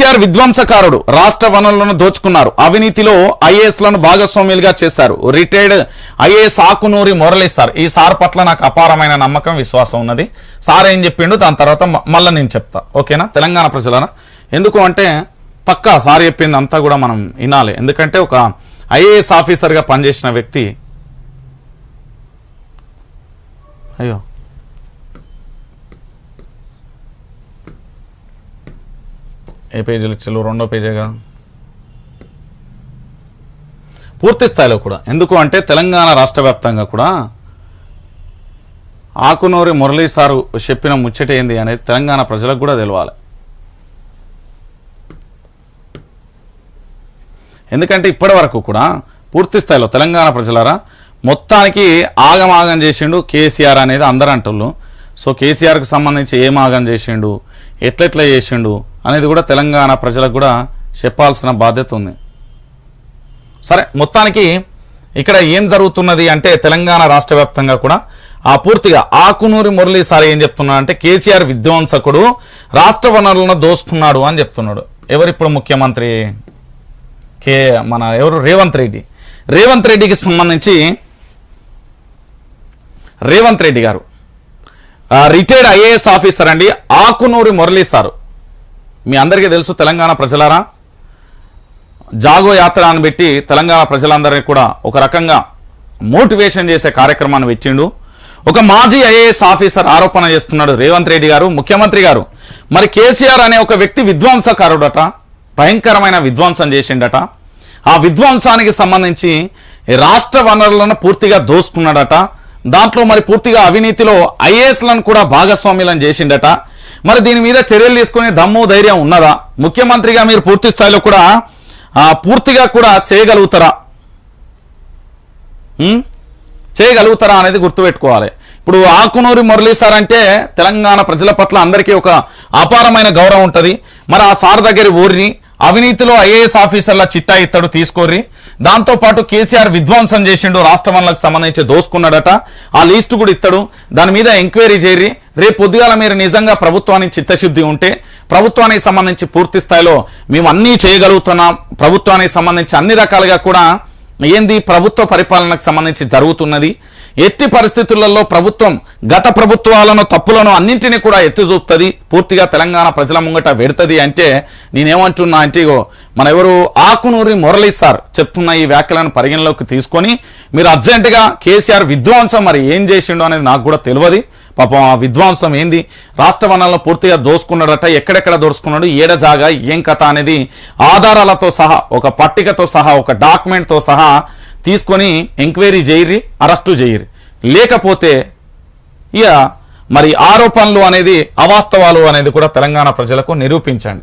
కేసీఆర్ విధ్వంసకారుడు. రాష్ట్ర వనరులను దోచుకున్నారు. అవినీతిలో ఐఏఎస్లను భాగస్వామ్యులుగా చేశారు. Retired IAS Akunuri Murali sir ఈ సార్ పట్ల నాకు అపారమైన నమ్మకం విశ్వాసం ఉన్నది. సార్ ఏం చెప్పిండు దాని తర్వాత మళ్ళీ నేను చెప్తా. ఓకేనా? తెలంగాణ ప్రజలనా ఎందుకు అంటే పక్కా సార్ చెప్పింది అంతా కూడా మనం వినాలి. ఎందుకంటే ఒక ఐఏఎస్ ఆఫీసర్గా పనిచేసిన వ్యక్తి అయ్యో ఏ పేజీలు ఇచ్చారు? రెండో పేజీగా పూర్తి స్థాయిలో కూడా. ఎందుకు అంటే తెలంగాణ రాష్ట్ర వ్యాప్తంగా కూడా ఆకునూరి మురళీ సారు చెప్పిన ముచ్చట ఏంది అనేది తెలంగాణ ప్రజలకు కూడా తెలవాలి. ఎందుకంటే ఇప్పటి వరకు కూడా పూర్తి స్థాయిలో తెలంగాణ ప్రజలారా మొత్తానికి ఆగమాగం చేసిండు కేసీఆర్ అనేది అందరు అంటుళ్ళు సో కేసీఆర్కి సంబంధించి ఏం ఆగం చేసిండు? ఎట్లెట్లా చేసిండు? అనేది కూడా తెలంగాణ ప్రజలకు కూడా చెప్పాల్సిన బాధ్యత ఉంది. సరే మొత్తానికి ఇక్కడ ఏం జరుగుతున్నది అంటే తెలంగాణ రాష్ట్ర వ్యాప్తంగా కూడా ఆ పూర్తిగా ఆకునూరి మురళీ సార్ ఏం చెప్తున్నాడు అంటే కేసీఆర్ విధ్వంసకుడు రాష్ట్ర వనరులను దోస్తున్నాడు అని చెప్తున్నాడు. ఎవరిప్పుడు ముఖ్యమంత్రి? కే మన ఎవరు? రేవంత్ రెడ్డి. రేవంత్ రెడ్డికి సంబంధించి రేవంత్ రెడ్డి గారు రిటైర్డ్ ఐఏఎస్ ఆఫీసర్ అండి ఆకునూరి మురళీ సారు. మీ అందరికీ తెలుసు తెలంగాణ ప్రజలారా? జాగో యాత్ర అని పెట్టి తెలంగాణ ప్రజలందరినీ కూడా ఒక రకంగా మోటివేషన్ చేసే కార్యక్రమాన్ని పెట్టిండు. ఒక మాజీ ఐఏఎస్ ఆఫీసర్ ఆరోపణ చేస్తున్నాడు రేవంత్ రెడ్డి గారు ముఖ్యమంత్రి గారు. మరి కేసీఆర్ అనే ఒక వ్యక్తి విధ్వంసకారుడట భయంకరమైన విధ్వంసం చేసిండట. ఆ విధ్వంసానికి సంబంధించి రాష్ట్ర వనరులను పూర్తిగా దోసుకున్నాడట. దాంట్లో మరి పూర్తిగా అవినీతిలో ఐఏఎస్లను కూడా భాగస్వామ్యులను చేసిండట. మరి దీని మీద చర్యలు తీసుకునే దమ్ము ధైర్యం ఉన్నదా? ముఖ్యమంత్రిగా మీరు పూర్తి స్థాయిలో కూడా పూర్తిగా కూడా చేయగలుగుతారా? చేయగలుగుతారా అనేది గుర్తుపెట్టుకోవాలి. ఇప్పుడు ఆకునూరి మురళీ సార్ అంటే తెలంగాణ ప్రజల పట్ల అందరికీ ఒక అపారమైన గౌరవం ఉంటుంది. మరి ఆ సార్ దగ్గర ఊరిని అవినీతిలో ఐఏఎస్ ఆఫీసర్ల చిట్టా ఇత్తడు తీసుకోర్రి. దాంతో పాటు కేసీఆర్ విధ్వంసం చేసిండు రాష్ట్ర వనరులకు సంబంధించి దోసుకున్నాడట. ఆ లిస్టు కూడా ఇత్తడు. దాని మీద ఎంక్వైరీ చేయరి రేపు పొద్దుగాల మీరు నిజంగా ప్రభుత్వానికి చిత్తశుద్ధి ఉంటే ప్రభుత్వానికి సంబంధించి పూర్తి స్థాయిలో మేము అన్నీ చేయగలుగుతున్నాం. ప్రభుత్వానికి సంబంధించి అన్ని రకాలుగా కూడా ఏంది? ప్రభుత్వ పరిపాలనకు సంబంధించి జరుగుతున్నది. ఎట్టి పరిస్థితులలో ప్రభుత్వం గత ప్రభుత్వాలను తప్పులను అన్నింటినీ కూడా ఎత్తి చూపుతుంది పూర్తిగా తెలంగాణ ప్రజల ముంగట పెడుతుంది అంటే నేనేమంటున్నా అంటే ఇగో మన ఎవరు ఆకునూరి మురళీ సార్ చెప్తున్న ఈ వ్యాఖ్యలను పరిగణలోకి తీసుకొని మీరు అర్జెంటుగా కేసీఆర్ విధ్వంసం మరి ఏం చేసిండో అనేది నాకు కూడా తెలియదు పాపం ఆ విధ్వంసం ఏంది? రాష్ట్ర వనాలను పూర్తిగా దోసుకున్నాడట ఎక్కడెక్కడ దోసుకున్నాడు ఏడ జాగా ఏం కథ అనేది ఆధారాలతో సహా ఒక పట్టికతో సహా ఒక డాక్యుమెంట్తో సహా తీసుకొని ఎంక్వైరీ చేయరి అరెస్టు చేయరి లేకపోతే ఇక మరి ఆరోపణలు అనేది అవాస్తవాలు అనేది కూడా తెలంగాణ ప్రజలకు నిరూపించండి.